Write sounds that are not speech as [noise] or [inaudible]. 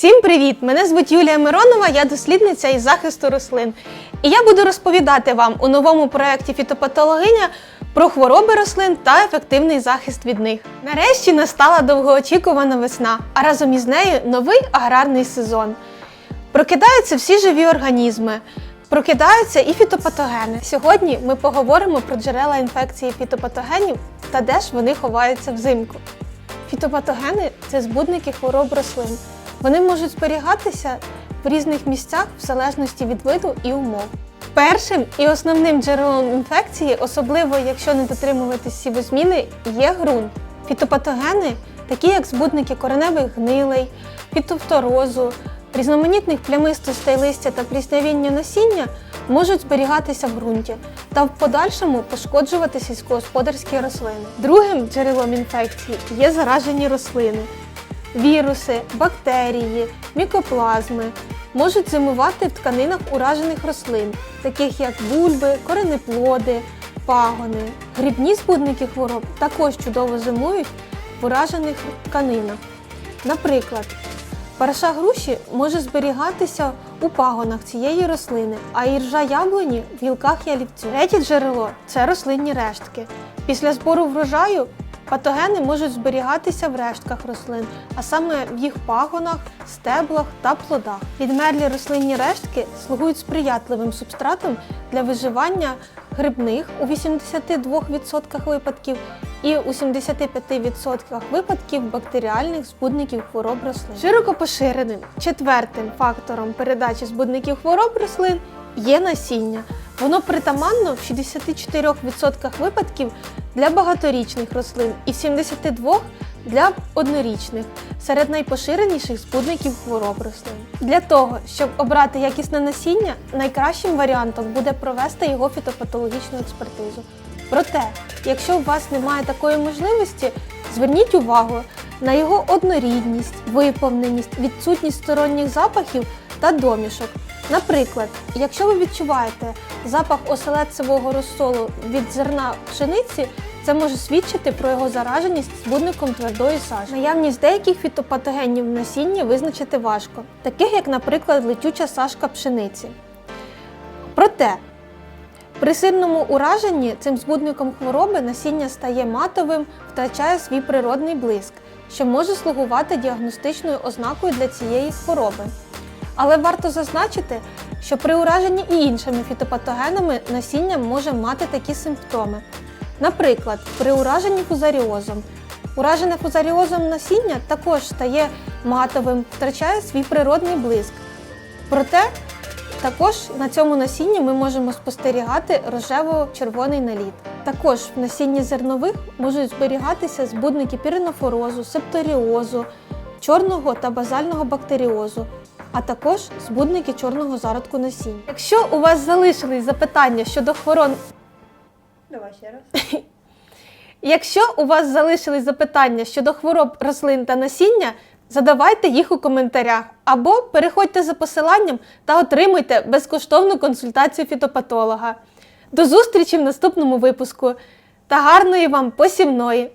Всім привіт! Мене звуть Юлія Миронова, я дослідниця із захисту рослин. І я буду розповідати вам у новому проєкті Фітопатологиня про хвороби рослин та ефективний захист від них. Нарешті настала довгоочікувана весна, а разом із нею новий аграрний сезон. Прокидаються всі живі організми, прокидаються і фітопатогени. Сьогодні ми поговоримо про джерела інфекції фітопатогенів та де ж вони ховаються взимку. Фітопатогени це збудники хвороб рослин. Вони можуть зберігатися в різних місцях в залежності від виду і умов. Першим і основним джерелом інфекції, особливо якщо не дотримуватись сівозміни, є ґрунт. Фітопатогени, такі як збудники кореневих гнилей, фітофторозу, різноманітних плямистостей листя та пліснявіння насіння, можуть зберігатися в ґрунті та в подальшому пошкоджувати сільськогосподарські рослини. Другим джерелом інфекції є заражені рослини. Віруси, бактерії, мікоплазми можуть зимувати в тканинах уражених рослин, таких як бульби, коренеплоди, пагони. Грибні збудники хвороб також чудово зимують в уражених тканинах. Наприклад, Параша груші може зберігатися у пагонах цієї рослини, а іржа яблуні в гілках ялівцю. Третє джерело це рослинні рештки. Після збору врожаю патогени можуть зберігатися в рештках рослин, а саме в їх пагонах, стеблах та плодах. Відмерлі рослинні рештки слугують сприятливим субстратом для виживання грибних у 82% випадків і у 75% випадків бактеріальних збудників хвороб рослин. Широко поширеним четвертим фактором передачі збудників хвороб рослин є насіння. Воно притаманно в 64% випадків для багаторічних рослин і в 72% для однорічних серед найпоширеніших збудників хвороб рослин. Для того, щоб обрати якісне насіння, найкращим варіантом буде провести його фітопатологічну експертизу. Проте, якщо у вас немає такої можливості, зверніть увагу на його однорідність, виповненість, відсутність сторонніх запахів та домішок. Наприклад, якщо ви відчуваєте запах оселедцевого розсолу від зерна пшениці, це може свідчити про його зараженість збудником твердої сажі. Наявність деяких фітопатогенів в насінні визначити важко, таких як, наприклад, летюча сашка пшениці. Проте, при сильному ураженні цим збудником хвороби насіння стає матовим, втрачає свій природний блиск, що може слугувати діагностичною ознакою для цієї хвороби. Але варто зазначити, що при ураженні і іншими фітопатогенами насіння може мати такі симптоми. Наприклад, при ураженні фузаріозом. Уражене фузаріозом насіння також стає матовим, втрачає свій природний блиск. Проте також на цьому насінні ми можемо спостерігати рожево-червоний наліт. Також в насінні зернових можуть зберігатися збудники піренофорозу, септоріозу, чорного та базального бактеріозу, а також збудники чорного зародку насіння. Якщо у вас залишились запитання щодо хвороб Давай ще раз. [laughs] Якщо у вас залишились запитання щодо хвороб рослин та насіння, задавайте їх у коментарях або переходьте за посиланням та отримуйте безкоштовну консультацію фітопатолога. До зустрічі в наступному випуску та гарної вам посівної!